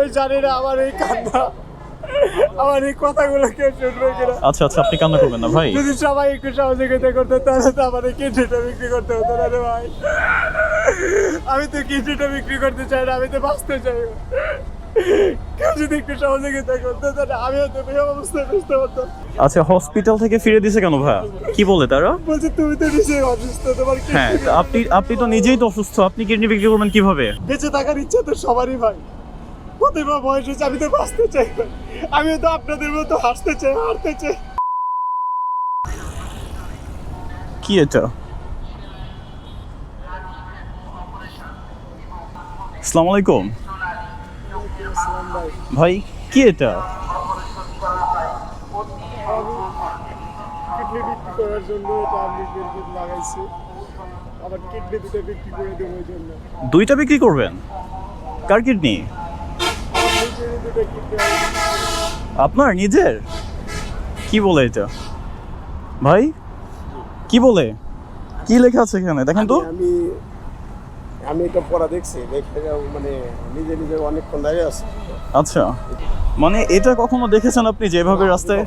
ওই জানি না আমার এই কান্না আমার এই কথাগুলো কেউ শুনবে কিনা। আচ্ছা আচ্ছা আপনি কান্না করবেন না ভাই। যদি সবাই একটু সহযোগিতা করতো তাহলে তো আমার এই কিডনিটা বিক্রি করতে হতো না রে ভাই। আমি তো কিডনিটা বিক্রি করতে চাই না আমি তো বাঁচতে চাই কেউ যদি একটু সহযোগিতা করতো তাহলে আমিও তো এই অবস্থায় বুঝতে পারতাম। আচ্ছা হসপিটাল থেকে ফিরে দিছে কেন ভাইয়া? কি বলে তারা? বলছে তুমি তো নিজেই অসুস্থ তোমার হ্যাঁ আপনি আপনি তো নিজেই তো অসুস্থ আপনি কিডনি বিক্রি করবেন কীভাবে? বেঁচে থাকার ইচ্ছা তো সবারই ভাই। প্রতিভা বয়স হয়েছে আমি তো বাঁচতে চাই। আমিও তো আপনাদের মতো হাসতে চাই হারতে চাই। কি এটা? আসসালামু আলাইকুম। ভাই কি এটা? কিডনি বিক্রি করার জন্য এটা আমি বিদ্যুৎ লাগাইছি। আবার কিডনি দুটো বিক্রি করে দেবো ওই জন্য। দুইটা বিক্রি করবেন? কার কিডনি আমার নিজেরই দুটো কিডনি আপনার নিজের? কি বলে এটা? ভাই কি বলে? কি লেখা আছে এখানে? দেখেন তো। আমি আমি এটা পড়া দেখছি দেখে মানে নিজে নিজে অনেকক্ষণ দাঁড়িয়ে আছে। আচ্ছা। মানে এটা কখনো দেখেছেন আপনি যেভাবে রাস্তায়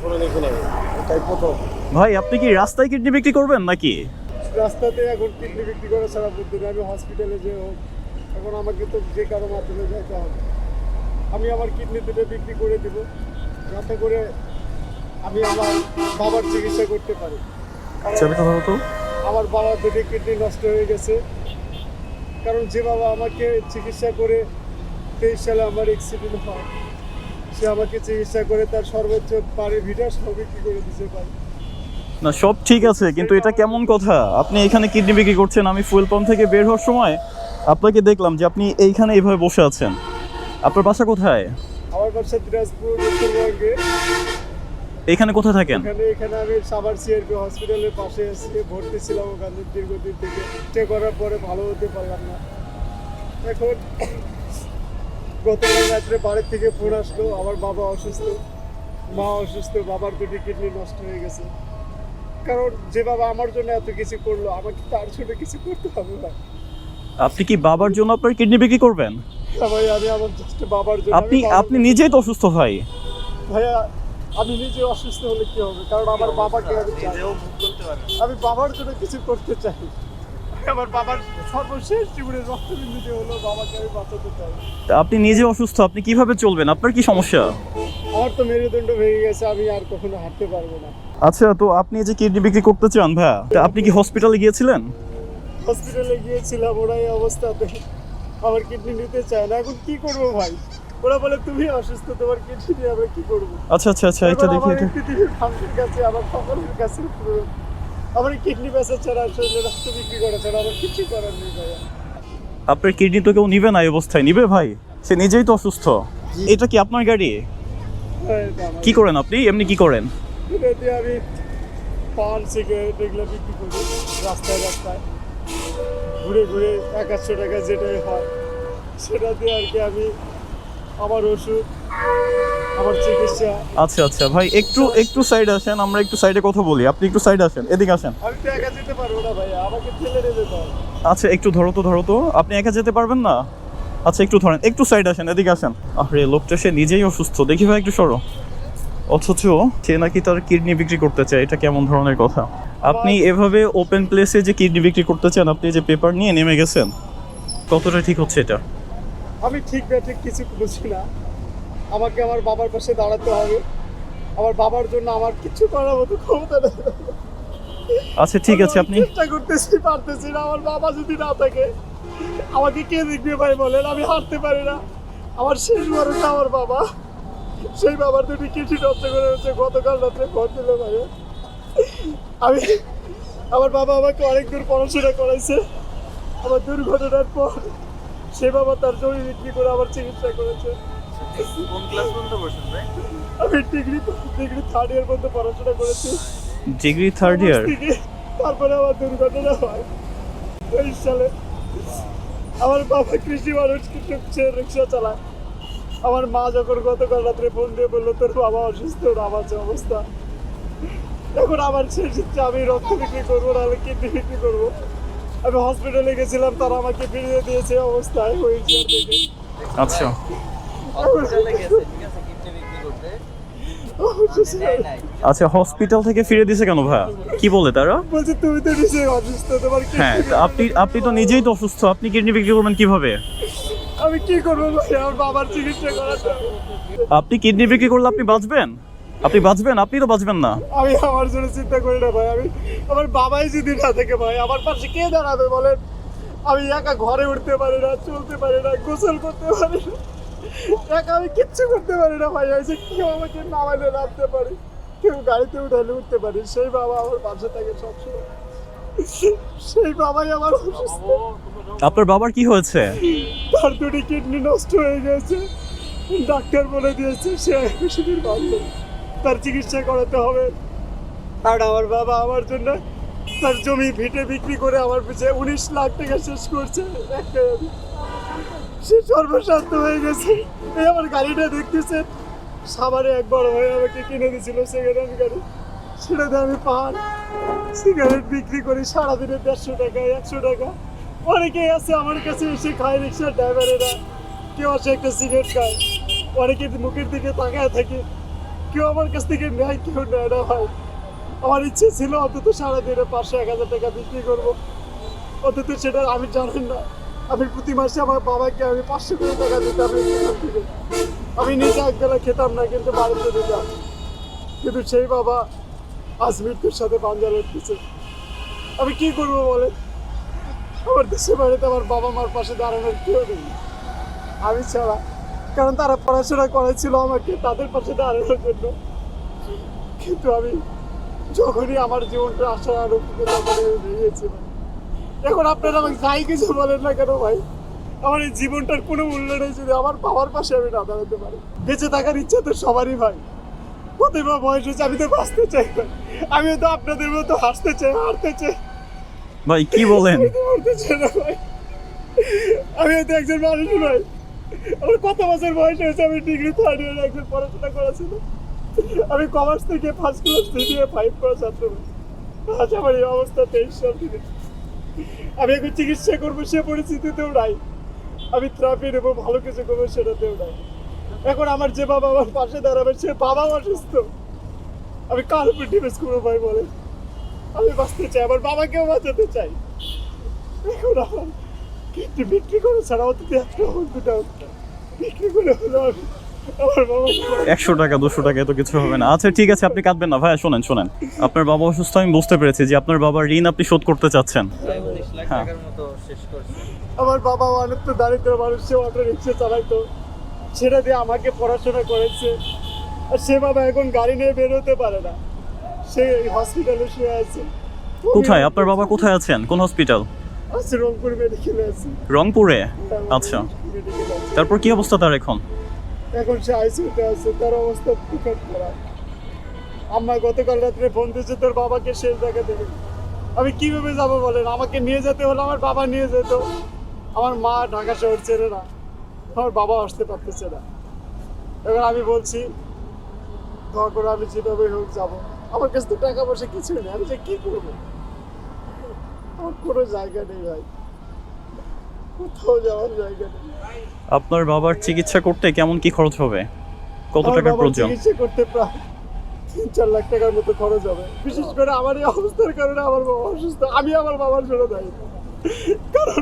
এটাই প্রথম। ভাই আপনি কি রাস্তায় কিডনি বিক্রি করবেন নাকি? রাস্তাতে এখন কিডনি বিক্রি করা ছাড়া বুদ্ধি আমি হসপিটালে যে হোক। এখন আমাকে তো যে কারও মাধ্যমে যেতে হবে। আমি আমার কিডনি দুটো বিক্রি করে দিব যাতে করে আমি আমার বাবার চিকিৎসা করতে পারি। আমার বাবার দুটি কিডনি নষ্ট হয়ে গেছে। কারণ যে বাবা আমাকে চিকিৎসা করে তেইশ সালে আমার অ্যাক্সিডেন্ট হয় সে আমাকে চিকিৎসা করে তার সর্বোচ্চ পারে ভিটার সব বিক্রি করে দিতে পারে? না সব ঠিক আছে কিন্তু এটা কেমন কথা? আপনি এখানে কিডনি বিক্রি করছেন আমি ফুয়েল পাম্প থেকে বের হওয়ার সময় আপনাকে দেখলাম যে আপনি এইখানে এইভাবে বসে আছেন। আপনার বাসা কোথায়? আমার বাসা দিনাজপুর উত্তরবঙ্গে এখানে কোথায় থাকেন? এখানে এখানে আমি সাভার সিআরপি হসপিটালের পাশে এসে ভর্তি ছিলাম ওখানে দীর্ঘদিন থেকে। চেক করার পরে ভালো হতে পারলাম না। এখন গতকাল রাত্রে বাড়ির থেকে ফোন আসলো। আমার বাবা অসুস্থ। মা অসুস্থ। বাবার দুটি কিডনি নষ্ট হয়ে গেছে। কারণ যে বাবা আমার জন্য এত কিছু করল আমাকে তার জন্য কিছু করতে হবে না। আপনি কি বাবার জন্য আপনার কিডনি বিক্রি করবেন? ভাই আমি আমার বাবার জন্য আপনি আপনি নিজেই তো অসুস্থ ভাই। ভাইয়া আমি নিজে অসুস্থ হলে কি হবে? কারণ আমার বাবাকে আমি চাই আমি বাবার জন্য কিছু করতে চাই। আমার বাবার সর্বশেষ জীবনের রক্তবিন্দু যে হলো বাবাকে আমি বাঁচাতে চাই। তা আপনি নিজে অসুস্থ আপনি কীভাবে চলবেন? আপনার কি সমস্যা? আমার তো মেরুদণ্ড ভেঙে গেছে আমি আর কখনো হাঁটতে পারব না। আচ্ছা তো আপনি যে কিডনি বিক্রি করতে চান ভাইয়া তা আপনি কি হসপিটালে গিয়েছিলেন? হসপিটালে গিয়েছিলাম ওরা এই অবস্থাতে আমার কিডনি নিতে চায় না। এখন কি করব ভাই? ওরা বলে তুমি অসুস্থ তোমার কিডনি নিয়ে আমরা কি করব? আচ্ছা আচ্ছা আচ্ছা এটা দেখি আমার এটা পৃথিবীর মানুষের কাছে আমার সকলের কাছে আমার কিডনি বেচা ছাড়া শরীরে রক্ত বিক্রি করা ছাড়া আমার কিছু করার নেই ভাইয়া। আপনার কিডনি তো কেউ নিবে না এই অবস্থায়। নিবে ভাই? সে নিজেই তো অসুস্থ। এটা কি আপনার গাড়ি? হ্যাঁ, কি করেন আপনি? এমনি কি করেন? আমি পান সিগারেট এগুলো বিক্রি করি রাস্তায় রাস্তায়। ঘুরে ঘুরে এক একশো টাকা যেটাই হয় সেটা দিয়ে আর কি আমি আমার ওষুধ আমার চিকিৎসা। আচ্ছা আচ্ছা। ভাই একটু একটু সাইড আসেন আমরা একটু সাইডে কথা বলি। আপনি একটু সাইড আসেন এদিকে আসেন। আমি তো একা যেতে পারব না ভাইয়া আমাকে ঠেলে আচ্ছা একটু ধরো তো ধরো তো। আপনি একা যেতে পারবেন না? আচ্ছা একটু ধরেন একটু সাইড আসেন এদিকে আসেন। আরে লোকটা সে নিজেই অসুস্থ। দেখি ভাই একটু সরো। অথচ সে নাকি তার কিডনি বিক্রি করতে চায় এটা কেমন ধরনের কথা? আপনি এভাবে ওপেন প্লেসে যে কিডনি বিক্রি করতে চান আপনি যে পেপার নিয়ে নেমে গেছেন কতটা ঠিক হচ্ছে এটা? আমি ঠিক না ঠিক কিছু বুঝি না। আমাকে আমার বাবার পাশে দাঁড়াতে হবে। আমার বাবার জন্য আমার কিছু করার মতো ক্ষমতা নেই। আচ্ছা ঠিক আছে আপনি চেষ্টা করতেছি পারতেছি না। আমার বাবা যদি না থাকে আমাকে কে দেখবে ভাই বলেন? আমি হাঁটতে পারি না। আমার শেষ বড়টা আমার বাবা। সেই বাবার দুটি কিছু নষ্ট করে গতকাল রাত্রে ফোন দিল ভাই আমি আমার বাবা আমাকে অনেক দূর পড়াশোনা করাইছে। আমার দুর্ঘটনার পর সে বাবা তার জমি বিক্রি করে আমার চিকিৎসা করেছে। কোন ক্লাস পর্যন্ত বসেন ভাই? আমি ডিগ্রি ডিগ্রি থার্ড ইয়ার পর্যন্ত পড়াশোনা করেছি। ডিগ্রি থার্ড ইয়ার তারপরে আমার দুর্ঘটনা হয়। তেইশ সালে আমার বাবা কৃষি মানুষ সে রিক্সা চালায়। আমার মা যখন গতকাল রাত্রে ফোন দিয়ে বলল তোর বাবা অসুস্থ আমার যে অবস্থা। এখন আমার শেষ ইচ্ছা আমি রক্ত বিক্রি করব নাহলে কিডনি বিক্রি করব। আমি হসপিটালে গেছিলাম তারা আমাকে ফিরিয়ে দিয়েছে অবস্থায় হুইল চেয়ার থেকে আচ্ছা হসপিটালে আচ্ছা হসপিটাল থেকে ফিরে দিছে কেন ভাইয়া? কি বলে তারা? বলছে তুমি তো নিজে অসুস্থ তোমার কি হ্যাঁ আপনি আপনি তো নিজেই তো অসুস্থ আপনি কিডনি বিক্রি করবেন কীভাবে? আমি কি করব আমার বাবার চিকিৎসা করাতে আপনি কিডনি বিক্রি করলে আপনি বাঁচবেন? আপনি বাঁচবেন? আপনি তো বাঁচবেন না। আমি আমার জন্য চিন্তা করি না ভাই আমি আমার বাবাই যদি না থাকে ভাই আমার পাশে কে দাঁড়াবে বলেন? আমি একা ঘরে উঠতে পারি না চলতে পারি না গোসল করতে পারি না। একা আমি কিচ্ছু করতে পারি না ভাই এই যে কেউ আমাকে নামাইলে নামতে পারি কেউ গাড়িতে উঠালে উঠতে পারি সেই বাবা আমার পাশে থাকে সবসময়। সেই বাবাই আমার অসুস্থ। আপনার বাবার কি হয়েছে? তার দুটি কিডনি নষ্ট হয়ে গেছে। ডাক্তার বলে দিয়েছে সে বেশিদিন বাঁচবে না। তার চিকিৎসা করাতে হবে। আর আমার বাবা আমার জন্য তার জমি ভিটে বিক্রি করে আমার পিছিয়ে উনিশ লাখ টাকা শেষ করছে। সে সর্বশান্ত হয়ে গেছে। এই আমার গাড়িটা দেখতেছে। সাবারে একবার হয়ে আমাকে কিনে দিয়েছিল সেকেন্ড গাড়ি। সেটাতে আমি পান। সিগারেট বিক্রি করি সারাদিনে দেড়শো টাকা, একশো টাকা। অনেকেই আছে আমার কাছে এসে খায় রিক্সার ড্রাইভারেরা কেউ আসে একটা সিগারেট খায়। অনেকের মুখের দিকে তাকায় থাকে। কেউ আমার কাছ থেকে নেয়, কেউ নেয় না ভাই। আমার ইচ্ছে ছিল অন্তত সারাদিনে পাঁচশো, এক হাজার টাকা বিক্রি করব। অন্তত সেটা আমি জানেন না। আমি প্রতি মাসে আমার বাবাকে আমি পাঁচশো করে টাকা দিতাম। আমি নিজে একবেলা খেতাম না, কিন্তু বাড়িতে দিতাম। কিন্তু সেই বাবা আজ মৃত্যুর সাথে পাঞ্জা লড়তেছে আমি কি করব বলে আমার দেশে বাড়িতে আমার বাবা মার পাশে দাঁড়ানোর কেউ নেই। আমি ছাড়া কারণ তারা পড়াশোনা করেছিল আমাকে তাদের পাশে দাঁড়ানোর জন্য। কিন্তু আমি যখনই আমার জীবনটা আশা আরোপিত তখন ভেঙেছি ভাই এখন আপনারা আমাকে যাই কিছু বলেন না কেন ভাই? আমার এই জীবনটার কোনো মূল্য নেই যদি আমার বাবার পাশে আমি না দাঁড়াতে পারি। বেঁচে থাকার ইচ্ছা তো সবারই ভাই। প্রতিভা বয়স হচ্ছে আমি তো বাঁচতে চাই আমিও তো আপনাদের মতো হাসতে চাই হারতে চাই। ভাই কি বলেন? আমি তো একজন মানুষ ভাই আমার কত বছর বয়স হয়েছে, আমি ডিগ্রি থার্ড ইয়ার একজন পড়াশোনা করেছিল আমি কমার্স থেকে ফার্স্ট ক্লাস থেকে ফাইভ করা ছাত্র। আজ আমার এই অবস্থা তেইশ সাল থেকে। আমি এখন চিকিৎসা করব, সে পরিস্থিতিতেও নাই। আমি থেরাপি নেব, ভালো কিছু করব, সেটাতেও নাই। এখন আমার যে বাবা আমার পাশে দাঁড়াবে, সে বাবাও অসুস্থ। আমি কার উপর করব ভাই বলে আমি বাঁচতে চাই, আমার বাবাকেও বাঁচাতে চাই। এখন আমার কিডনি বিক্রি করে ছাড়া অন্তত একটা হোক দুটা বিক্রি করে হলো আমি একশো টাকা দুশো টাকা এত কিছু হবে না। আচ্ছা ঠিক আছে আপনি কাঁদবেন না। ভাই শোনেন শোনেন। আপনার বাবা অসুস্থ আমি বুঝতে পেরেছি যে আপনার বাবার ঋণ আপনি শোধ করতে চাচ্ছেন। হ্যাঁ। আমার বাবা অনেক তো দারিদ্র মানুষ সে অটো রিক্সা চালাইতো। সেটা দিয়ে আমাকে পড়াশোনা করেছে। আর সে বাবা এখন গাড়ি নিয়ে বেরোতে পারে না। সে হসপিটালে শুয়ে আছে। কোথায়? আপনার বাবা কোথায় আছেন? কোন হসপিটাল রংপুর মেডিকেলে আছে। রংপুরে? আচ্ছা। তারপর কি অবস্থা তার এখন? এখন সে আইসিউতে আছে তার অবস্থা বিকট খারাপ। আম্মা গতকাল রাত্রে ফোন দিয়েছে তোর বাবাকে শেষ দেখা দেবে আমি কীভাবে যাব বলেন? আমাকে নিয়ে যেতে হলে আমার বাবা নিয়ে যেত। আমার মা ঢাকা শহর ছেড়ে না আমার বাবা আসতে পারতেছে না। এবার আমি বলছি দোয়া করে আমি যেভাবে হোক যাব। আমার কাছে তো টাকা পয়সা কিছুই নেই। আমি যে কি করব? আমার কোনো জায়গা নেই ভাই। কোথাও যাওয়ার জায়গা নেই। আপনার বাবার চিকিৎসা করতে কেমন কি খরচ হবে? কত আমার টাকার বাবার প্রয়োজন? চিকিৎসা করতে প্রায় তিন চার লাখ টাকার মতো খরচ হবে। বিশেষ করে আমার এই অবস্থার কারণে আমার বাবা অসুস্থ। আমি আমার বাবার জন্য দায়ী। কারণ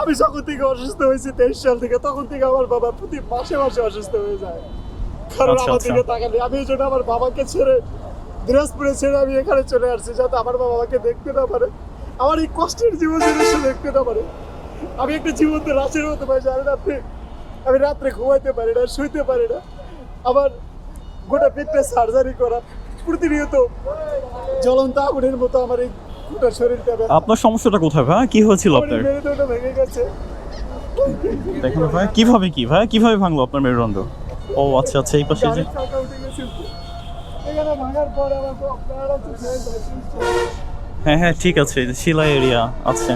আমি যখন থেকে অসুস্থ হয়েছি তেইশ সাল থেকে তখন থেকে আমার বাবা প্রতি মাসে মাসে অসুস্থ হয়ে যায়। কারণ আচ্ছা, আমার আচ্ছা। দিকে তাকালে আমি এই জন্য আমার বাবাকে ছেড়ে দিনাজপুরে ছেড়ে আমি এখানে চলে আসছি যাতে আমার বাবা আমাকে দেখতে না পারে। আমার এই কষ্টের জীবন যেন সে দেখতে না পারে আমি একটা জীবন্ত লাশের মতো পাই জানেন আপনি আমি রাত্রে ঘুমাইতে পারি না শুইতে পারি না। আমার গোটা পেটটা সার্জারি করা প্রতিনিয়ত জ্বলন্ত আগুনের মতো আমার এই গোটা শরীরটা আপনার সমস্যাটা কোথায় ভাই? কি হয়েছিল আপনার? মেরুদণ্ডটা ভেঙে গেছে। দেখুন ভাই কীভাবে কি? ভাই কীভাবে ভাঙলো আপনার মেরুদণ্ড? ও আচ্ছা আচ্ছা এই পাশে যে। এখানে ভাঙার পরে আমার হ্যাঁ হ্যাঁ ঠিক আছে শিলা এরিয়া আছে।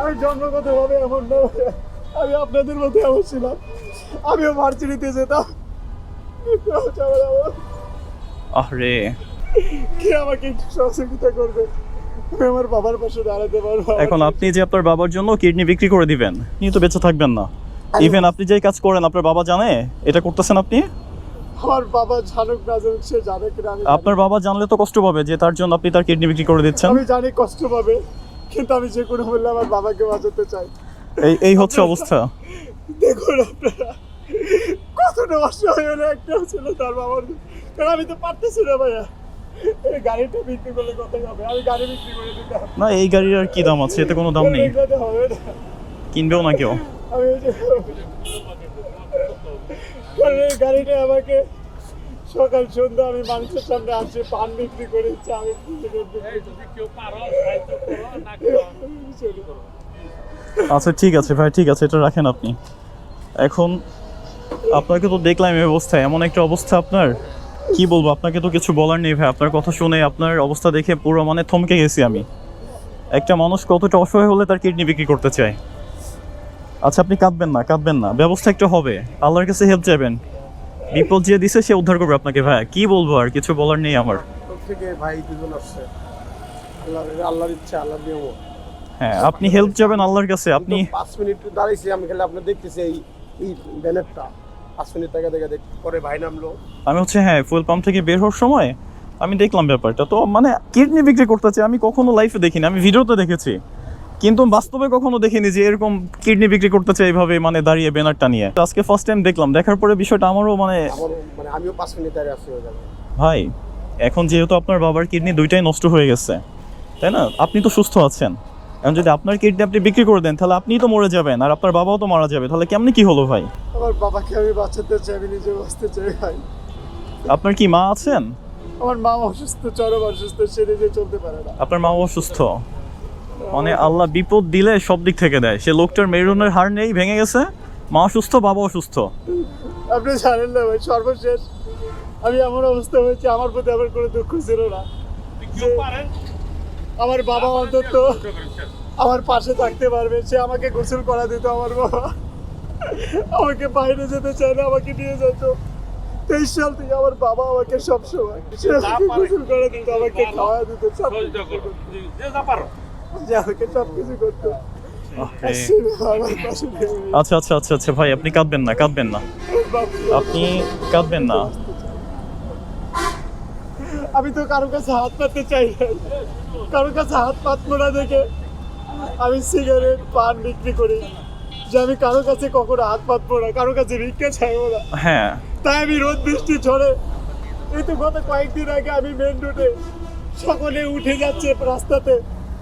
আমি জন্মগতভাবে এমন না আমি আপনাদের মতো এমন ছিলাম। আমিও মার্চেরিতে যেতাম। আরে কে আমাকে একটু সহযোগিতা করবে? আমি আমার বাবার পাশে দাঁড়াতে পারব এখন আপনি যে আপনার বাবার জন্য কিডনি বিক্রি করে দিবেন আপনি তো বেঁচে থাকবেন না। ইভেন আপনি যেই কাজ করেন আপনার বাবা জানে? এটা করতেছেন আপনি? আমার বাবা জানুক না জানুক সে জানে কিনা আমি আপনার বাবা জানলে তো কষ্ট পাবে যে তার জন্য আপনি তার কিডনি বিক্রি করে দিচ্ছেন। আমি জানি কষ্ট পাবে কিন্তু আমি যে কোনো মূল্যে আমার বাবাকে বাঁচাতে চাই। এই এই হচ্ছে অবস্থা। দেখুন আপনারা কতটা অসহায় হলো একটা ছিল তার বাবার কারণ আমি তো পারতেছি না ভাইয়া। এই গাড়িটা বিক্রি করলে কত হবে? আমি গাড়ি বিক্রি করে দিতে হবে। না এই গাড়ির আর কি দাম আছে? এতে কোনো দাম নেই। কিনবেও না কেউ। আমি কারণ এই গাড়িটা আমাকে সকাল সন্ধ্যা আমি মানুষের সামনে আসে পান বিক্রি করে চা বিক্রি আচ্ছা ঠিক আছে ভাই ঠিক আছে এটা রাখেন আপনি। এখন আপনাকে তো দেখলাম এই অবস্থায় এমন একটা অবস্থা আপনার? কি বলব আপনাকে তো কিছু বলার নেই ভাই আপনার কথা শুনে আপনার অবস্থা দেখে পুরো মানে থমকে গেছি আমি। একটা মানুষ কতটা অসহায় হলে তার কিডনি বিক্রি করতে চায়? আচ্ছা আপনি কাঁদবেন না কাঁদবেন না। ব্যবস্থা একটা হবে। আল্লাহর কাছে হেল্প চাইবেন। বিপদ যে দিছে সে উদ্ধার করবে আপনাকে ভাই। কি বলব আর? কিছু বলার নেই আমার। ভাই দুজন আসছে। আল্লাহর ইচ্ছা আল্লাহর নিয়ম। হ্যাঁ আপনি হেল্প চাইবেন আল্লাহর কাছে। আপনি পাঁচ মিনিট দাঁড়াইছি আমি খালি আপনার দেখতেছি এই এই ব্যানারটা। পাঁচ মিনিট থেকে দেখে দেখ পরে ভাই নামলো। আমি হচ্ছে হ্যাঁ ফুয়েল পাম্প থেকে বের হওয়ার সময় আমি দেখলাম ব্যাপারটা। তো মানে কিডনি বিক্রি করতেছে আমি কখনো লাইফে দেখিনি। আমি ভিডিওতে দেখেছি। কিন্তু বাস্তবে কখনো দেখিনি যে এরকম কিডনি বিক্রি করতেছে এইভাবে মানে দাঁড়িয়ে ব্যানারটা নিয়ে। তো আজকে ফার্স্ট টাইম দেখলাম। দেখার পরে বিষয়টা আমারও মানে মানে আমিও পাঁচ মিনিট দাঁড়িয়ে ভাই এখন যেহেতু আপনার বাবার কিডনি দুইটাই নষ্ট হয়ে গেছে তাই না? আপনি তো সুস্থ আছেন। এখন যদি আপনার কিডনি আপনি বিক্রি করে দেন তাহলে আপনিই তো মরে যাবেন আর আপনার বাবাও তো মারা যাবে। তাহলে কেমনি কি হলো ভাই? আমার বাবাকে আমি বাঁচাতে চাই আমি নিজে বাঁচতে চাই ভাই। আপনার কি মা আছেন? আমার মা অসুস্থ চরম অসুস্থ সে নিজে চলতে পারে না। আপনার মা অসুস্থ? মানে আল্লাহ বিপদ দিলে সব দিক থেকে দেয়। সে লোকটার মেরুনের হার নেই ভেঙে গেছে। মা অসুস্থ বাবা অসুস্থ। আপনি জানেন না ভাই সর্বশেষ আমি এমন অবস্থা হয়েছে আমার প্রতি আমার কোনো দুঃখ ছিল না। আমার বাবা অন্তত আমার পাশে থাকতে পারবে সে আমাকে গোসল করা দিত আমার বাবা। আমাকে বাইরে যেতে চায় না আমাকে নিয়ে যেত। তেইশ সাল থেকে আমার বাবা আমাকে সবসময় গোসল করা দিত আমাকে খাওয়া দিত সব। যে আমাকে সব কিছু করতো। আচ্ছা আচ্ছা আচ্ছা আচ্ছা ভাই আপনি কাঁদবেন না কাঁদবেন না। আপনি কাঁদবেন না। আমি তো কারোর কাছে হাত পাততে চাই না। কারোর কাছে হাত পাতবো না দেখে আমি সিগারেট পান বিক্রি করি। যে আমি কারোর কাছে কখনো হাত পাতবো না কারোর কাছে ভিক্ষা চাইব না। হ্যাঁ। তাই আমি রোদ বৃষ্টি ঝড়ে এই তো গত কয়েকদিন আগে আমি মেন রোডে সকলে উঠে যাচ্ছে রাস্তাতে।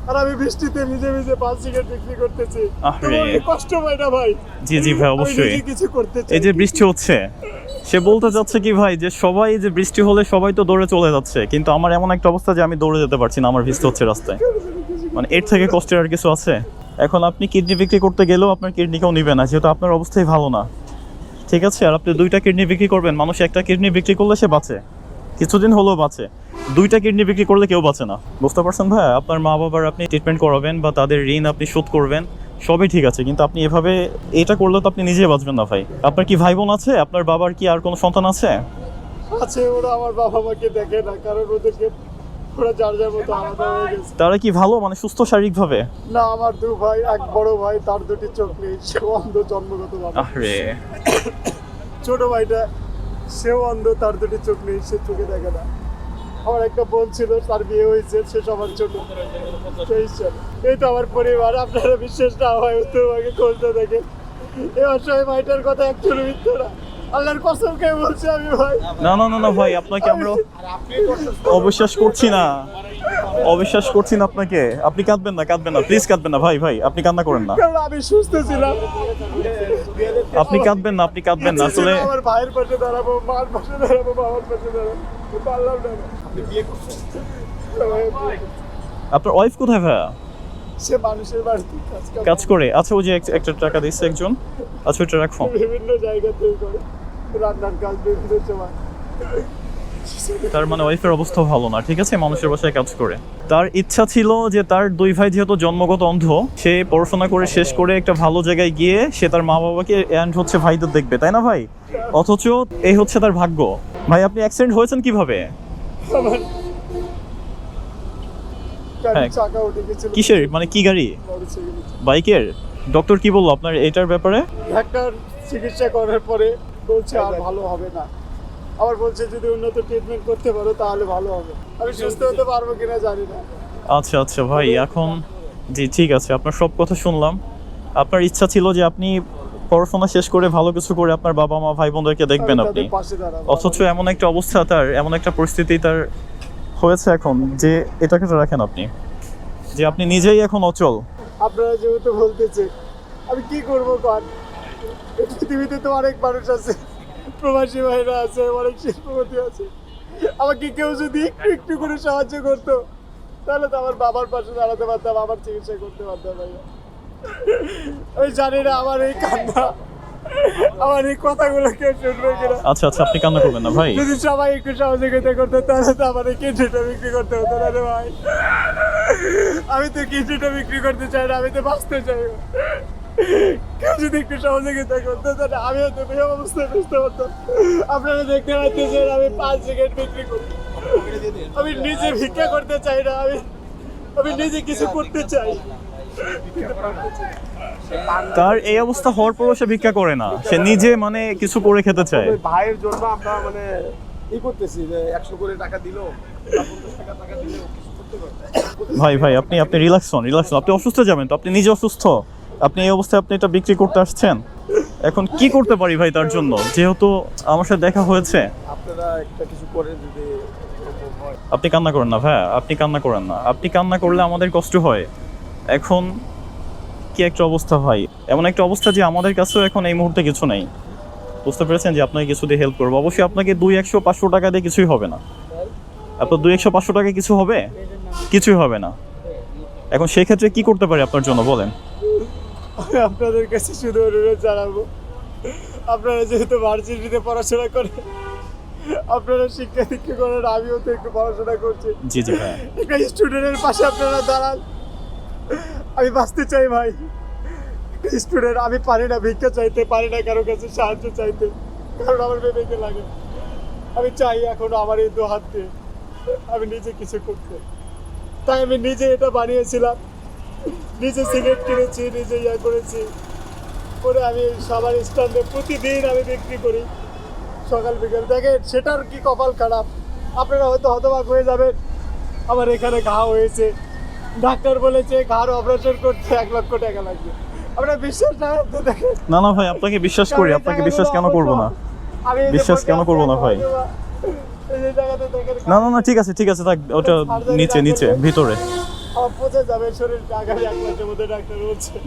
আর আমি বৃষ্টিতে ভিজে ভিজে সিগারেট বিক্রি করতেছি। আরে। কষ্ট হয় না ভাই? জি জি ভাই অবশ্যই। কিছু করতে এই যে বৃষ্টি হচ্ছে সে বলতে চাচ্ছে কি ভাই যে সবাই যে বৃষ্টি হলে সবাই তো দৌড়ে চলে যাচ্ছে কিন্তু আমার এমন একটা অবস্থা যে আমি দৌড়ে যেতে পারছি না আমার ভিজতে হচ্ছে রাস্তায়। মানে এর থেকে কষ্টের আর কিছু আছে? এখন আপনি কিডনি বিক্রি করতে গেলেও আপনার কিডনি কেউ নিবে না যেহেতু আপনার অবস্থাই ভালো না। ঠিক আছে আর আপনি দুইটা কিডনি বিক্রি করবেন মানুষ একটা কিডনি বিক্রি করলে সে বাঁচে। কিছুদিন হলেও বাঁচে। দুইটা কিডনি বিক্রি করলে কেউ বাঁচে না। বুঝতে পারছেন ভাই? আপনার মা বাবার আপনি ট্রিটমেন্ট করাবেন বা তাদের ঋণ আপনি শোধ করবেন সবই ঠিক আছে। কিন্তু আপনি এভাবে এটা করলে তো আপনি নিজেই বাঁচবেন না ভাই। আপনার কি ভাই বোন আছে? আপনার বাবার কি আর কোনো সন্তান আছে? আছে ওরা আমার বাবা মাকে দেখে না কারণ ওদেরকে ওরা যার যার মতো আলাদা হয়ে গেছে। তারা কি ভালো? মানে সুস্থ শারীরিকভাবে? না আমার দু ভাই এক বড় ভাই তার দুটি চোখ নেই সে অন্ধ জন্মগত ভাবে। আরে ছোট ভাইটা সেও অন্ধ, তার দুটি চোখ নেই, সে চোখে দেখে না। আমার একটা বোন ছিল, তার বিয়ে হয়েছে, সে সবার ছোট সেই এই তো আমার পরিবার, আপনারা বিশ্বাস না হয় তো আমাকে খুঁজতে দেখে। এই অসহায় মাইটার কথা একচুয়ালি মিথ্যা না। আল্লাহর কসম কে বলছি আমি ভাই। না না না না ভাই আপনাকে আমরা অবিশ্বাস করছি না। অবিশ্বাস করছি না আপনাকে। আপনি কাঁদবেন না কাঁদবেন না প্লিজ কাঁদবেন না ভাই ভাই আপনি কান্না করেন না। আমি সুস্থ ছিলাম। আপনি কাঁদবেন না আপনি কাঁদবেন না আসলে আমার ভাইয়ের পাশে দাঁড়াবো মার পাশে দাঁড়াবো বাবার পাশে দাঁড়াবো পারলাম না আপনি বিয়ে করছেন আপনার ওয়াইফ কোথায় ভাইয়া? সে মানুষের বাড়িতে কাজ করে। আচ্ছা ওই যে এক- একটা টাকা দিচ্ছে একজন। আচ্ছা ওইটা রাখো। বিভিন্ন জায়গাতেই করে। রান্নার কাজ বিভিন্ন সময় তার মানে ওয়াইফের অবস্থা ভালো না ঠিক আছে? মানুষের বাসায় কাজ করে। তার ইচ্ছা ছিল যে তার দুই ভাই যেহেতু জন্মগত অন্ধ সে পড়াশোনা করে শেষ করে একটা ভালো জায়গায় গিয়ে সে তার মা বাবাকে অ্যান্ড হচ্ছে ভাইদের দেখবে তাই না ভাই? অথচ এই হচ্ছে তার ভাগ্য। ভাই আপনি অ্যাক্সিডেন্ট হয়েছেন কীভাবে। চাকা উঠে গেছিল। কিসের? মানে কি গাড়ি? বাইকের? ডক্টর কি বলল আপনার এটার ব্যাপারে? ডাক্তার চিকিৎসা করার পরে বলছে আর ভালো হবে না। আবার বলছে যদি উন্নত ট্রিটমেন্ট করতে পারো তাহলে ভালো হবে। আমি সুস্থ হতে পারব কিনা জানি না। আচ্ছা আচ্ছা ভাই এখন জি ঠিক আছে আপনার সব কথা শুনলাম। আপনার ইচ্ছা ছিল যে আপনি পড়াশোনা শেষ করে ভালো কিছু করে আপনার বাবা মা ভাই বোনদেরকে দেখবেন আপনি। অথচ এমন একটা অবস্থা তার এমন একটা পরিস্থিতি তার হয়েছে এখন যে এটাকে তো রাখেন আপনি। যে আপনি নিজেই এখন অচল। আপনারা যেহেতু বলতেছে আমি কি করব কন? পৃথিবীতে তো অনেক মানুষ আছে, প্রবাসী ভাইরা আছে, অনেক শিল্পপতি আছে। আমাকে কেউ যদি একটু একটু করে সাহায্য করতো, তাহলে তো আমার বাবার পাশে দাঁড়াতে পারতাম, আমার চিকিৎসা করতে পারতাম ভাইয়া। আমি জানি না আমার এই কান্না আমার এই কথাগুলো কেউ শুনবে কিনা? আচ্ছা আচ্ছা আপনি কান্না করবেন না ভাই। যদি সবাই একটু সহযোগিতা করতো তাহলে তো আমার এই কিডনিটা বিক্রি করতে হতো না রে ভাই। আমি তো কিডনিটা বিক্রি করতে চাই না আমি তো বাঁচতে চাই। কেউ যদি একটু সহযোগিতা করতো তাহলে আমিও তো এই অবস্থায় বুঝতে পারতাম। আপনারা দেখতে পাচ্ছেন আমি পাঁচ সিগারেট বিক্রি করি। আমি নিজে ভিক্ষা করতে চাই না আমি আমি নিজে কিছু করতে চাই। তার এই অবস্থা হওয়ার পরও সে ভিক্ষা করে না। সে নিজে মানে কিছু করে খেতে চায়। ভাইয়ের জন্য আমরা মানে ই করতেছি যে একশো করে টাকা দিলো টাকা টাকা ভাই ভাই আপনি আপনি রিল্যাক্স হন রিল্যাক্স হন। আপনি অসুস্থ যাবেন তো? আপনি নিজে অসুস্থ? আপনি এই অবস্থায় আপনি এটা বিক্রি করতে আসছেন? এখন কি করতে পারি ভাই তার জন্য? যেহেতু আমার সাথে দেখা হয়েছে। আপনারা একটা কিছু করে যদি আপনি কান্না করেন না ভাই আপনি কান্না করেন না। আপনি কান্না করলে আমাদের কষ্ট হয়। এখন কি একটা অবস্থা ভাই? এমন একটা অবস্থা যে আমাদের কাছেও এখন এই মুহূর্তে কিছু নেই। বুঝতে পেরেছেন যে আপনাকে কিছু দিয়ে হেল্প করব। অবশ্যই আপনাকে দুই একশো পাঁচশো টাকা দিয়ে কিছুই হবে না। আপনার দুই একশো পাঁচশো টাকা কিছু হবে? কিছুই হবে না। এখন সেই ক্ষেত্রে কি করতে পারি আপনার জন্য বলেন? আমি আপনাদের কাছে শুধু অনুরোধ জানাব আপনারা যেহেতু ভার্সিটিতে পড়াশোনা করেন আপনারা শিক্ষা দীক্ষা করেন আমিও তো একটু পড়াশোনা করছি। জি জি ভাই একটা স্টুডেন্টের পাশে আপনারা দাঁড়ান। আমি বাঁচতে চাই ভাই। স্টুডেন্ট, আমি পারি না ভিক্ষা চাইতে, পারি না কারও কাছে সাহায্য চাইতে, কারণ আমার বেবেকে লাগে। আমি চাই এখন আমার এই দু হাত দিয়ে আমি নিজে কিছু করতে। তাই আমি নিজে এটা বানিয়েছিলাম। নিজে সিগারেট কিনেছি, নিজে ইয়া করেছি। করে আমি সবার স্ট্যান্ডে প্রতিদিন আমি বিক্রি করি। সকাল বিকাল। দেখে সেটার কি কপাল খারাপ। আপনারা হয়তো হতবাক হয়ে যাবেন। আমার এখানে ঘা হয়েছে। ডাক্তার বলেছে ঘাড় অপারেশন করতে এক লক্ষ টাকা লাগবে। আপনারা বিশ্বাস না তো দেখেন। না না ভাই আপনাকে বিশ্বাস করি আপনাকে বিশ্বাস কেন করব না? আমি বিশ্বাস কেন করব না ভাই? না না না ঠিক আছে ঠিক আছে থাক ওটা নিচে নিচে ভিতরে।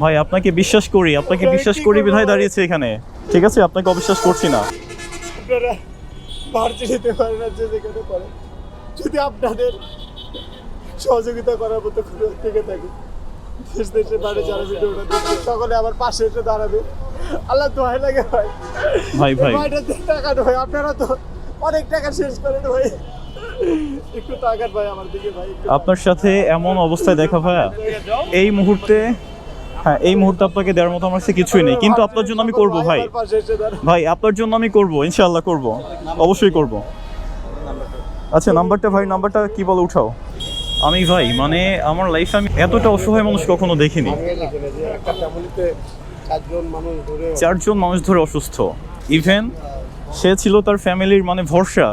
ভাই আপনাকে বিশ্বাস করি আপনাকে বিশ্বাস করি বিধায় দাঁড়িয়েছে এখানে। ঠিক আছে আপনাকে অবিশ্বাস করছি না। আপনারা ভার্জি নিতে পারেন যেখানে পারেন। যদি আপনাদের সহযোগিতা করার মতো থেকে থাকে। দেশ দেশে বাড়ি যারা ভিডিওটা দেখছে সকলে আমার পাশে এসে দাঁড়াবে। আল্লাহ দোহাই লাগে ভাই। ভাই ভাই। টাকা নয় আপনারা তো অনেক টাকা শেষ করেন ভাই। একটু টাকার ভাই আমার দিকে ভাই আপনার সাথে এমন অবস্থায় দেখা ভাইয়া। এই মুহূর্তে হ্যাঁ এই মুহূর্তে আপনাকে দেওয়ার মতো আমার কাছে কিছুই নেই। কিন্তু আপনার জন্য আমি করব ভাই। ভাই আপনার জন্য আমি করব ইনশাআল্লাহ করব। অবশ্যই করব। আচ্ছা নাম্বারটা ভাই নাম্বারটা কি বলে উঠাও। আমি ভাই মানে আমার লাইফে আমি এতটা অসহায় মানুষ কখনো দেখিনি। চারজন মানুষ ধরে অসুস্থ। ইভেন সে ছিল তার ফ্যামিলির মানে ভরসা।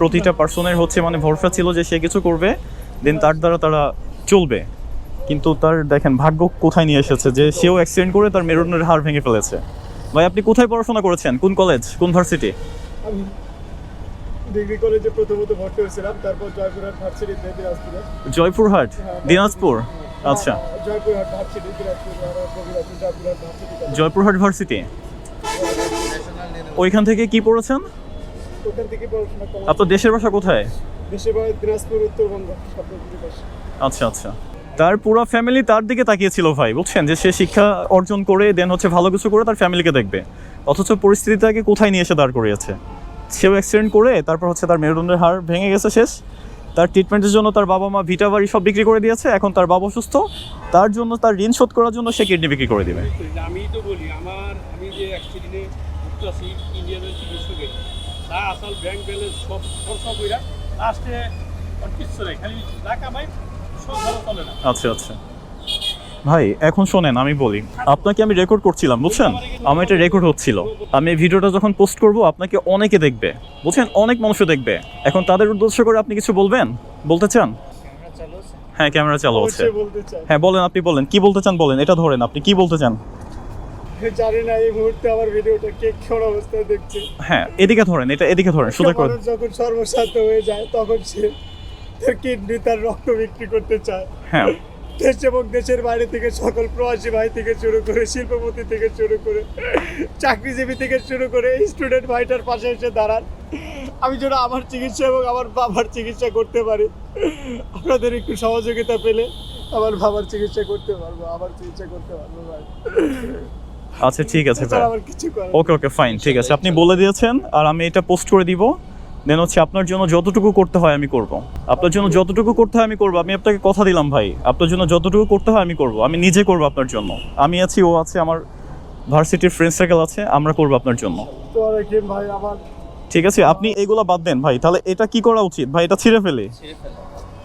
প্রতিটা পার্সনের হচ্ছে মানে ভরসা ছিল যে সে কিছু করবে দেন তার দ্বারা তারা চলবে। কিন্তু তার দেখেন, ভাগ্য কোথায় নিয়ে এসেছে যে সেও অ্যাক্সিডেন্ট করে তার মেরুদণ্ডের হাড় ভেঙে ফেলেছে। ভাই, আপনি কোথায় পড়াশোনা করেছেন? কোন কলেজ কোন ভার্সিটি ডিগ্রি কলেজে প্রথমত ভর্তি হয়েছিলাম তারপর জয়পুরহাট ভার্সিটিতে দিনাজপুরে। জয়পুরহাট? দিনাজপুর? আচ্ছা। Joypurhat varsity Dinajpur Joypurhat varsity Joypurhat varsity? ওইখান থেকে কি পড়েছেন? ওখান থেকে পড়াশোনা আপনার দেশের ভাষা কোথায়? দেশের বাইরে দিনাজপুর উত্তরবঙ্গ আচ্ছা আচ্ছা। তার পুরো ফ্যামিলি তার দিকে তাকিয়েছিল ভাই বুঝছেন? যে সে শিক্ষা অর্জন করে দেন হচ্ছে ভালো কিছু করে তার ফ্যামিলিকে দেখবে। অথচ পরিস্থিতি তাকে কোথায় নিয়ে এসে দাঁড় করিয়েছে? সেও অ্যাক্সিডেন্ট করে তারপর হচ্ছে তার মেরুদণ্ডের হাড় ভেঙে গেছে শেষ। তার ট্রিটমেন্টের জন্য তার বাবা মা ভিটা বাড়ি সব বিক্রি করে দিয়েছে এখন তার বাবা অসুস্থ। তার জন্য তার ঋণ শোধ করার জন্য সে কিডনি বিক্রি করে দিবে। আমি তো বলি আমার আমি যে অ্যাক্সিডেন্টে ইন্ডিয়ানের চিকিৎসকে তা আসল ব্যাংক ব্যালেন্স সব খরচা কইরা লাস্টে কিচ্ছু নেই খালি যা কামাই সব ভালো চলে না। আচ্ছা আচ্ছা। ভাই এখন শোনেন আমি বলি। আপনাকে আমি রেকর্ড করছিলাম বুঝছেন? আমার এটা রেকর্ড হচ্ছিল। আমি এই ভিডিওটা যখন পোস্ট করব আপনাকে অনেকে দেখবে বুঝছেন? অনেক মানুষও দেখবে। এখন তাদের উদ্দেশ্য করে আপনি কিছু বলবেন? বলতে চান? হ্যাঁ ক্যামেরা চালু আছে। হ্যাঁ বলেন আপনি বলেন। কি বলতে চান বলেন। এটা ধরেন আপনি কি বলতে চান? জানি না এই মুহূর্তে আমার ভিডিওটা কে অবস্থায় দেখছে। হ্যাঁ এদিকে ধরেন এটা এদিকে ধরেন সোজা করে। যখন হয়ে যায় তখন সে কিডনি তার রক্ত বিক্রি করতে চায়। হ্যাঁ। দেশ এবং দেশের বাইরে থেকে সকল প্রবাসী ভাই থেকে শুরু করে শিল্পপতি থেকে শুরু করে চাকরিজীবী থেকে শুরু করে স্টুডেন্ট ভাইটার পাশে এসে দাঁড়ান। আমি যেন আমার চিকিৎসা এবং আমার বাবার চিকিৎসা করতে পারি। আপনাদের একটু সহযোগিতা পেলে আমার বাবার চিকিৎসা করতে পারব আমার চিকিৎসা করতে পারব ভাই। আচ্ছা ঠিক আছে ভাই। আমার কিছু ওকে ওকে ফাইন ঠিক আছে। আপনি বলে দিয়েছেন আর আমি এটা পোস্ট করে দিব। দেন হচ্ছে আপনার জন্য যতটুকু করতে হয় আমি করব। আপনার জন্য যতটুকু করতে হয় আমি করব। আমি আপনাকে কথা দিলাম ভাই আপনার জন্য যতটুকু করতে হয় আমি করব। আমি নিজে করব আপনার জন্য। আমি আছি ও আছে আমার ভার্সিটির ফ্রেন্ড সার্কেল আছে আমরা করব আপনার জন্য। তো ভাই আমার ঠিক আছে আপনি এগুলো বাদ দেন ভাই। তাহলে এটা কি করা উচিত? ভাই এটা ছিঁড়ে ফেলে।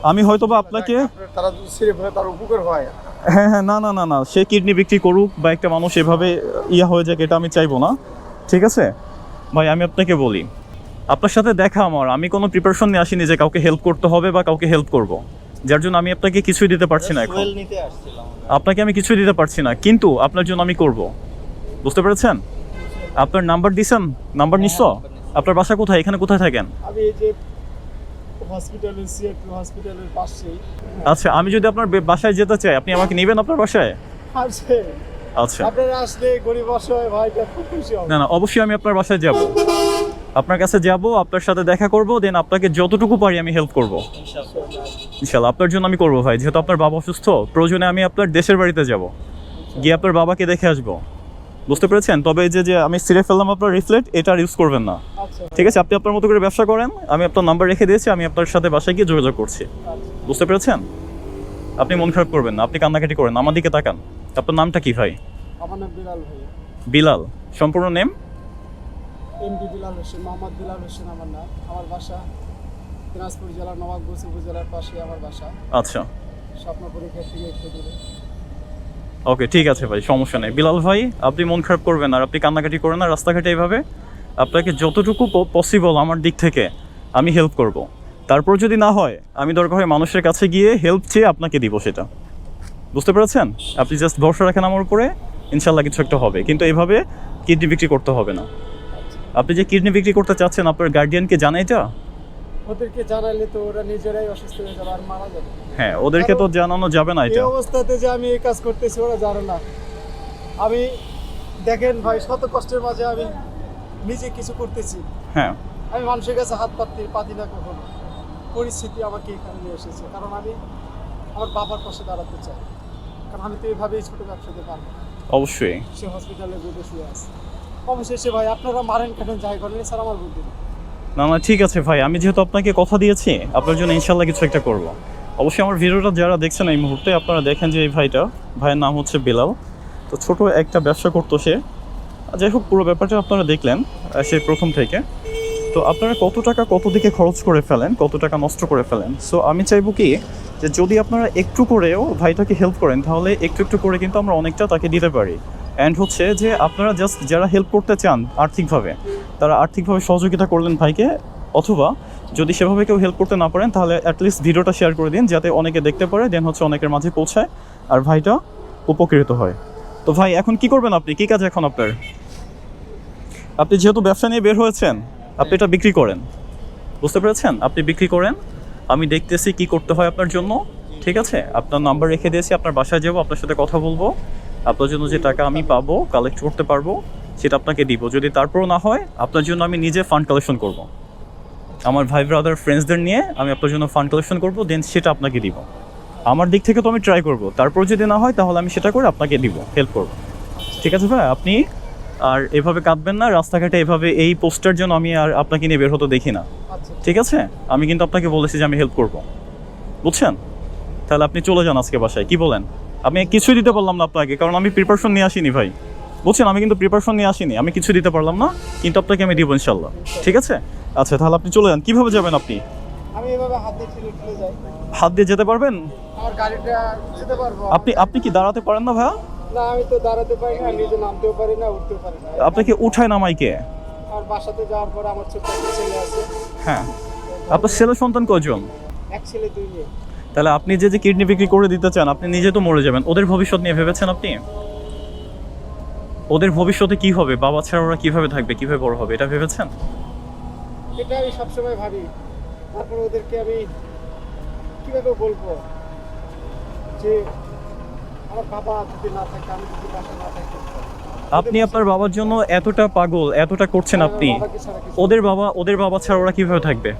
আমি হয়তো বা আপনাকে তারা ছিঁড়ে ফেলে তার উপকার হয়। হ্যাঁ হ্যাঁ না না না না। সে কিডনি বিক্রি করুক বা একটা মানুষ এভাবে ইয়া হয়ে যাক এটা আমি চাইব না। ঠিক আছে? ভাই আমি আপনাকে বলি। আপনার সাথে দেখা আমার। আমি কোনো প্রিপারেশন নিয়ে আসিনি যে কাউকে হেল্প করতে হবে বা কাউকে হেল্প করব। যার জন্য আমি আপনাকে কিছুই দিতে পারছি না এখন। আপনাকে আমি কিছুই দিতে পারছি না কিন্তু আপনার জন্য আমি করব। বুঝতে পেরেছেন? আপনার নাম্বার দিছেন? নাম্বার নিশ্চ আপনার বাসা কোথায়? এখানে কোথায় থাকেন? আমি এই যে হসপিটালের সিএটু হসপিটালের পাশেই। আচ্ছা আমি যদি আপনার বাসায় যেতে চাই আপনি আমাকে নেবেন আপনার বাসায়? আচ্ছা। আপনারা আসলে গরিব অসহায় ভাইটা খুব খুশি না না অবশ্যই আমি আপনার বাসায় যাব। আপনার কাছে যাব আপনার সাথে দেখা করব দেন আপনাকে যতটুকু পারি আমি হেল্প করব। ইনশাল্লাহ আপনার জন্য আমি করব ভাই যেহেতু আপনার বাবা অসুস্থ প্রয়োজনে আমি আপনার দেশের বাড়িতে যাব। গিয়ে আপনার বাবাকে দেখে আসব। বুঝতে পেরেছেন? তবে এই যে যে আমি সিরে ফেললাম আপনার রিফ্লেক্ট এটা আর ইউজ করবেন না। আচ্ছা। ঠিক আছে আপনি আপনার মতো করে ব্যবসা করেন আমি আপনার নাম্বার রেখে দিয়েছি আমি আপনার সাথে বাসায় গিয়ে যোগাযোগ করছি। বুঝতে পেরেছেন? আপনি মন খারাপ করবেন না আপনি কান্নাকাটি করেন আমার দিকে তাকান। আপনার নামটা কি ভাই? বিলাল ভাই বিলাল সম্পূর্ণ নেম এমডি বিলাল হোসেন মোহাম্মদ বিলাল হোসেন আমার নাম। আমার বাসা দিনাজপুর জেলার নবাবগঞ্জ উপজেলার পাশে আমার বাসা। আচ্ছা। স্বপ্নপুরী ক্ষেত থেকে একটু দূরে। ওকে ঠিক আছে ভাই সমস্যা নেই। বিলাল ভাই আপনি মন খারাপ করবেন আর আপনি কান্নাকাটি করেন না রাস্তাঘাটে এইভাবে আপনাকে যতটুকু পসিবল আমার দিক থেকে আমি হেল্প করব। তারপর যদি না হয় আমি দরকার হয় মানুষের কাছে গিয়ে হেল্প চেয়ে আপনাকে দিব সেটা। বুঝতে পেরেছেন? আপনি জাস্ট ভরসা রাখেন আমার উপরে ইনশাল্লাহ কিছু একটা হবে। কিন্তু এইভাবে কিডনি বিক্রি করতে হবে না। আপনি যে কিডনি বিক্রি করতে চাচ্ছেন আপনার গার্ডিয়ানকে জানে এটা ওদেরকে জানাইলে তো ওরা নিজেরাই অসুস্থ হয়ে যাবে আর মারা যাবে। হ্যাঁ ওদেরকে তো জানানো যাবে না এটা। এই অবস্থাতে যে আমি এই কাজ করতেছি ওরা জানে না। আমি দেখেন ভাই শত কষ্টের মাঝে আমি নিজে কিছু করতেছি। হ্যাঁ। আমি মানুষের কাছে হাত পাতি পাতি না কখনো। পরিস্থিতি আমাকে এখানে নিয়ে এসেছে কারণ আমি আমার বাবার পাশে দাঁড়াতে চাই। কারণ আমি তো এইভাবেই ছোটো ব্যবসাতে পারব অবশ্যই। সে হসপিটালে বেডে শুয়ে আছে। অবশেষে ভাই, আপনারা মারেন কাটেন যাই করেন স্যার আমার বুদ্ধি না। না ঠিক আছে ভাই, আমি যেহেতু আপনাকে কথা দিয়েছি, আপনার জন্য ইনশাল্লাহ কিছু একটা করব। অবশ্যই আমার ভিডিওটা যারা দেখছেন এই মুহূর্তে, আপনারা দেখেন যে এই ভাইটা, ভাইয়ের নাম হচ্ছে বিলাল। তো ছোট একটা ব্যবসা করতো সে। যাই হোক, পুরো ব্যাপারটা আপনারা দেখলেন সেই প্রথম থেকে। তো আপনারা কত টাকা কত দিকে খরচ করে ফেলেন, কত টাকা নষ্ট করে ফেলেন? সো আমি চাইব কি, যে যদি আপনারা একটু করেও ভাইটাকে হেল্প করেন, তাহলে একটু একটু করে কিন্তু আমরা অনেকটা তাকে দিতে পারি। অ্যান্ড হচ্ছে যে আপনারা জাস্ট যারা হেল্প করতে চান আর্থিকভাবে, তারা আর্থিকভাবে সহযোগিতা করলেন ভাইকে, অথবা যদি সেভাবে কেউ হেল্প করতে না পারেন, তাহলে অ্যাটলিস্ট ভিডিওটা শেয়ার করে দিন, যাতে অনেকে দেখতে পারে দেন হচ্ছে অনেকের মাঝে পৌঁছায়, আর ভাইটা উপকৃত হয়। তো ভাই, এখন কি করবেন আপনি? কী কাজ এখন আপনার? আপনি যেহেতু ব্যবসা নিয়ে বের হয়েছেন, আপনি এটা বিক্রি করেন। বুঝতে পেরেছেন? আপনি বিক্রি করেন, আমি দেখতেছি কি করতে হয় আপনার জন্য। ঠিক আছে? আপনার নাম্বার রেখে দিয়েছি, আপনার বাসায় যাব, আপনার সাথে কথা বলব। আপনার জন্য যে টাকা আমি পাবো কালেক্ট করতে পারব সেটা আপনাকে দিব। যদি তারপরও না হয় আপনার জন্য আমি নিজে ফান্ড কালেকশন করব। আমার ভাই ব্রাদার ফ্রেন্ডসদের নিয়ে আমি আপনার জন্য ফান্ড কালেকশন করব দেন সেটা আপনাকে দিব। আমার দিক থেকে তো আমি ট্রাই করব। তারপর যদি না হয় তাহলে আমি সেটা করে আপনাকে দিব হেল্প করব। ঠিক আছে ভাই আপনি আর এভাবে কাঁদবেন না রাস্তাঘাটে এভাবে এই পোস্টার জন্য আমি আর আপনাকে নিয়ে বের হতে দেখি না। আচ্ছা। ঠিক আছে? আমি কিন্তু আপনাকে বলেছি যে আমি হেল্প করব। বুঝছেন? তাহলে আপনি চলে যান আজকে বাসায় কি বলেন? আমি কিছুই দিতে পারলাম না আপনাকে কারণ আমি প্রিপারেশন নিয়ে আসিনি ভাই। বুঝছেন? আমি কিন্তু প্রিপারেশন নিয়ে আসিনি। আমি কিছু দিতে পারলাম না কিন্তু আপনাকে আমি দিব ইনশাল্লাহ ঠিক আছে? আচ্ছা তাহলে আপনি চলে যান। কীভাবে যাবেন আপনি? আমি এভাবে হাত দিয়ে ঠেলে ঠেলে যাই। হাত দিয়ে যেতে পারবেন? আমার গাড়িটা যেতে পারব। আপনি আপনি কি দাঁড়াতে পারেন না ভাইয়া? না আমি তো দাঁড়াতে পারি না নিজে নামতেও পারি না উঠতেও পারি না। আপনাকে উঠায় নামাই কে আর বাসাতে যাওয়ার পর আমার ছোট্ট একটা ছেলে আছে। হ্যাঁ। আপনার ছেলে সন্তান কজন এক ছেলে দুই মেয়ে। তাহলে আপনি যে যে কিডনি বিক্রি করে দিতে চান আপনি নিজে তো মরে যাবেন। ওদের ভবিষ্যৎ নিয়ে ভেবেছেন আপনি? ওদের ভবিষ্যতে কি হবে? বাবা ছাড়া ওরা কীভাবে থাকবে? কীভাবে বড় হবে? এটা ভেবেছেন? এটা আমি সবসময় ভাবি। তারপর ওদেরকে আমি কীভাবে বলব? যে আমার বাবা যদি না থাকে আমি যদি বাসা না থাকি আপনি আপনার বাবার জন্য এতটা পাগল এতটা করছেন আপনি। ছাড়া কিছু- ওদের বাবা ওদের বাবা ছাড়া ওরা কীভাবে থাকবে?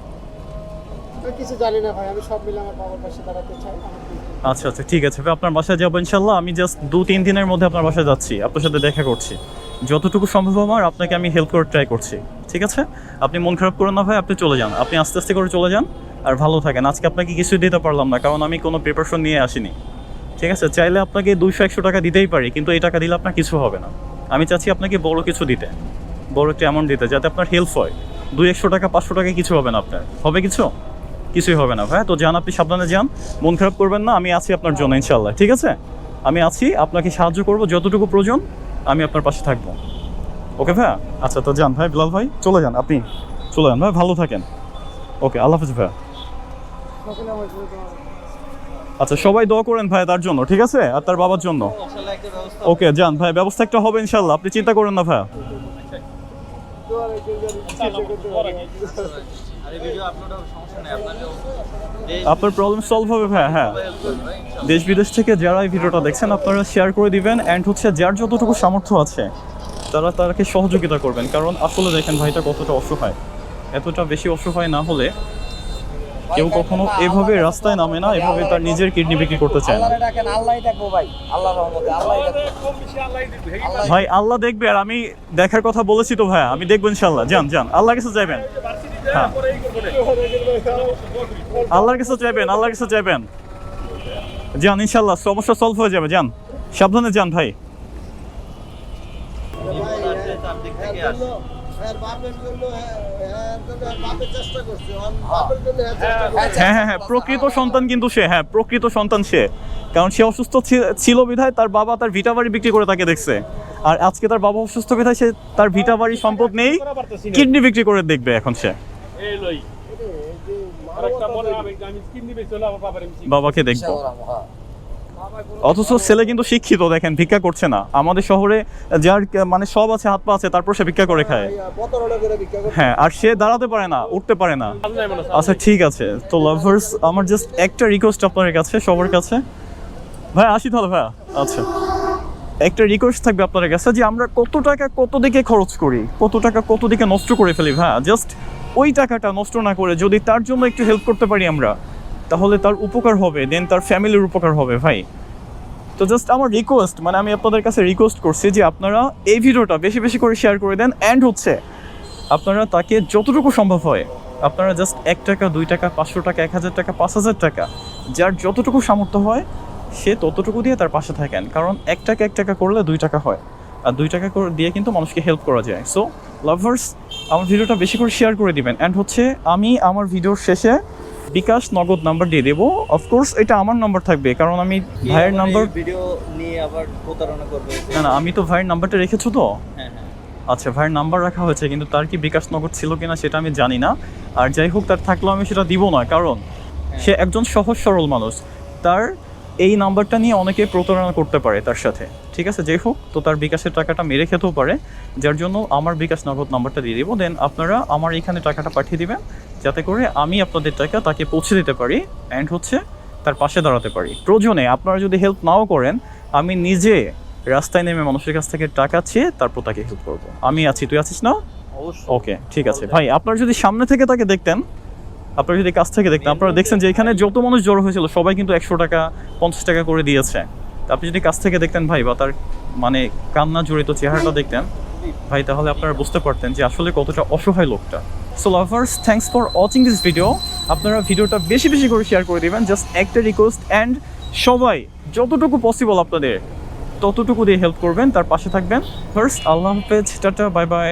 কিছু আমি আচ্ছা আচ্ছা ঠিক আছে আপনার বাসায় যাব ইনশাল্লাহ আমি জাস্ট দু তিন দিনের মধ্যে আপনার বাসায় যাচ্ছি, আপনার সাথে দেখা করছি। যতটুকু সম্ভব আমার, আপনাকে আমি হেল্প করার ট্রাই করছি, ঠিক আছে? আপনি মন খারাপ করেন না ভাই, আপনি চলে যান। আপনি আস্তে আস্তে করে চলে যান, আর ভালো থাকেন। আজকে আপনাকে কিছুই দিতে পারলাম না, কারণ আমি কোনো প্রিপারেশন নিয়ে আসিনি, ঠিক আছে? চাইলে আপনাকে দুইশো একশো টাকা দিতেই পারি, কিন্তু এই টাকা দিলে আপনার কিছু হবে না। আমি চাচ্ছি আপনাকে বড় কিছু দিতে, বড় একটা অ্যামাউন্ট দিতে, যাতে আপনার হেল্প হয়। দুই একশো টাকা, পাঁচশো টাকা কিছু হবে না আপনার। হবে কিছু? কিছুই হবে না ভাই তো যান আপনি সাবধানে যান মন খারাপ করবেন না আমি আছি আপনার জন্য ইনশাল্লাহ ঠিক আছে আমি আছি আপনাকে সাহায্য করব যতটুকু প্রয়োজন আমি আপনার পাশে থাকব ওকে ভাইয়া আচ্ছা তো যান ভাই বিলাল ভাই চলে যান আপনি চলে যান ভাই ভালো থাকেন ওকে আল্লাহ হাফিজ ভাইয়া। আচ্ছা সবাই দোয়া করেন ভাই তার জন্য ঠিক আছে আর তার বাবার জন্য ওকে যান ভাই ব্যবস্থা একটা হবে ইনশাল্লাহ আপনি চিন্তা করেন না ভাইয়া। আর ভিডিও আপলোড দেশ আপনার প্রবলেম সলভ হবে ভাইয়া হ্যাঁ। দেশ বিদেশ থেকে যারা এই ভিডিওটা দেখছেন আপনারা শেয়ার করে দিবেন অ্যান্ড হচ্ছে যার যতটুকু সামর্থ্য আছে তারা তাকে সহযোগিতা করবেন। কারণ আসলে দেখেন ভাইটা কতটা অসহায়। এতটা বেশি অসহায় না হলে কেউ কখনো এভাবে রাস্তায় নামে না এভাবে তার নিজের কিডনি বিক্রি করতে চায় ভাই। না? ভাই আল্লাহ দেখবে আর আমি দেখার কথা বলেছি তো ভাইয়া আমি দেখব ইনশাল্লাহ যান যান আল্লাহ কাছে যাবেন হ্যাঁ। আল্লাহর কাছে চাইবেন, আল্লাহর কাছে চাইবেন যান ইনশাল্লাহ সমস্যা সলভ হয়ে যাবে যান সাবধানে যান ভাই। হ্যাঁ হ্যাঁ হ্যাঁ প্রকৃত সন্তান কিন্তু সে হ্যাঁ প্রকৃত সন্তান সে কারণ সে অসুস্থ ছিল বিধায় তার বাবা তার ভিটা বাড়ি বিক্রি করে তাকে দেখছে আর আজকে তার বাবা অসুস্থ বিধায় সে তার ভিটা বাড়ি সম্পদ নেই। কিডনি বিক্রি করে দেখবে এখন সে এই লই। বাবাকে দেখব। হ্যাঁ অথচ ছেলে কিন্তু শিক্ষিত দেখেন ভিক্ষা করছে না। আমাদের শহরে যার মানে সব আছে হাত পা আছে তারপর সে ভিক্ষা করে খায়। ভিক্ষা করছে হ্যাঁ আর সে দাঁড়াতে পারে না উঠতে পারে না। হয়। আচ্ছা ঠিক আছে। তো লাভার্স আমার জাস্ট একটা রিকোয়েস্ট আপনার কাছে সবার কাছে। ভাই আসি তাহলে ভাইয়া। আচ্ছা। একটা রিকোয়েস্ট থাকবে আপনার কাছে যে আমরা কত টাকা কত দিকে খরচ করি? কত টাকা কত দিকে নষ্ট করে ফেলি ভাইয়া? জাস্ট ওই টাকাটা নষ্ট না করে যদি তার জন্য একটু হেল্প করতে পারি আমরা, তাহলে তার উপকার হবে দেন তার ফ্যামিলির উপকার হবে ভাই। তো জাস্ট আমার রিকোয়েস্ট মানে আমি আপনাদের কাছে রিকোয়েস্ট করছি যে আপনারা এই ভিডিওটা বেশি বেশি করে শেয়ার করে দেন অ্যান্ড হচ্ছে আপনারা তাকে যতটুকু সম্ভব হয়, আপনারা জাস্ট এক টাকা, দুই টাকা, পাঁচশো টাকা, এক হাজার টাকা, পাঁচ হাজার টাকা, যার যতটুকু সামর্থ্য হয়, সে ততটুকু দিয়ে তার পাশে থাকেন। কারণ এক টাকা এক টাকা করলে দুই টাকা হয়, আর দুই টাকা করে দিয়ে কিন্তু মানুষকে হেল্প করা যায়। সো লাভার্স আমার ভিডিওটা বেশি করে শেয়ার করে দিবেন। অ্যান্ড হচ্ছে আমি আমার ভিডিওর শেষে বিকাশ নগদ নাম্বার দিয়ে দেবো। অফকোর্স এটা আমার নাম্বার থাকবে কারণ আমি ভাইয়ের নাম্বার ভিডিও নিয়ে আবার প্রতারণা করবে। না না আমি তো ভাইয়ের নাম্বারটা রেখেছো তো? হ্যাঁ হ্যাঁ। আচ্ছা ভাইয়ের নাম্বার রাখা হয়েছে কিন্তু তার কি বিকাশ নগদ ছিল কিনা সেটা আমি জানি না। আর যাই হোক তার থাকলেও আমি সেটা দিব না কারণ সে একজন সহজ সরল মানুষ। তার এই নাম্বারটা নিয়ে অনেকে প্রতারণা করতে পারে তার সাথে। ঠিক আছে যাই হোক তো তার বিকাশের টাকাটা মেরে খেতেও পারে যার জন্য আমার বিকাশ নগদ নাম্বারটা দিয়ে দিব। দেন আপনারা আমার এখানে টাকাটা পাঠিয়ে দিবেন যাতে করে আমি আপনাদের টাকা তাকে পৌঁছে দিতে পারি অ্যান্ড হচ্ছে তার পাশে দাঁড়াতে পারি। প্রয়োজনে আপনারা যদি হেল্প নাও করেন আমি নিজে রাস্তায় নেমে মানুষের কাছ থেকে টাকা চেয়ে তারপর তাকে হেল্প করব। আমি আছি তুই আছিস না? ওকে ঠিক আছে। ভাই আপনারা যদি সামনে থেকে তাকে দেখতেন আপনারা যদি কাছ থেকে দেখতেন, আপনারা দেখছেন যে এখানে যত মানুষ জড়ো হয়েছিল, সবাই কিন্তু একশো টাকা, পঞ্চাশ টাকা করে দিয়েছে। আপনি যদি কাছ থেকে দেখতেন, ভাই, বা তার মানে কান্না জড়িত চেহারাটা দেখতেন, ভাই, তাহলে আপনারা বুঝতে পারতেন যে আসলে কতটা অসহায় লোকটা। So lovers thanks for watching this video আপনারা ভিডিওটা বেশি বেশি করে শেয়ার করে দিবেন। জাস্ট একটা রিকোয়েস্ট অ্যান্ড সবাই, যতটুকু পসিবল আপনাদের, ততটুকু দিয়ে হেল্প করবেন। তার পাশে থাকবেন। ফার্স্ট আল্লাহ হাফেজ, টাটা বাই বাই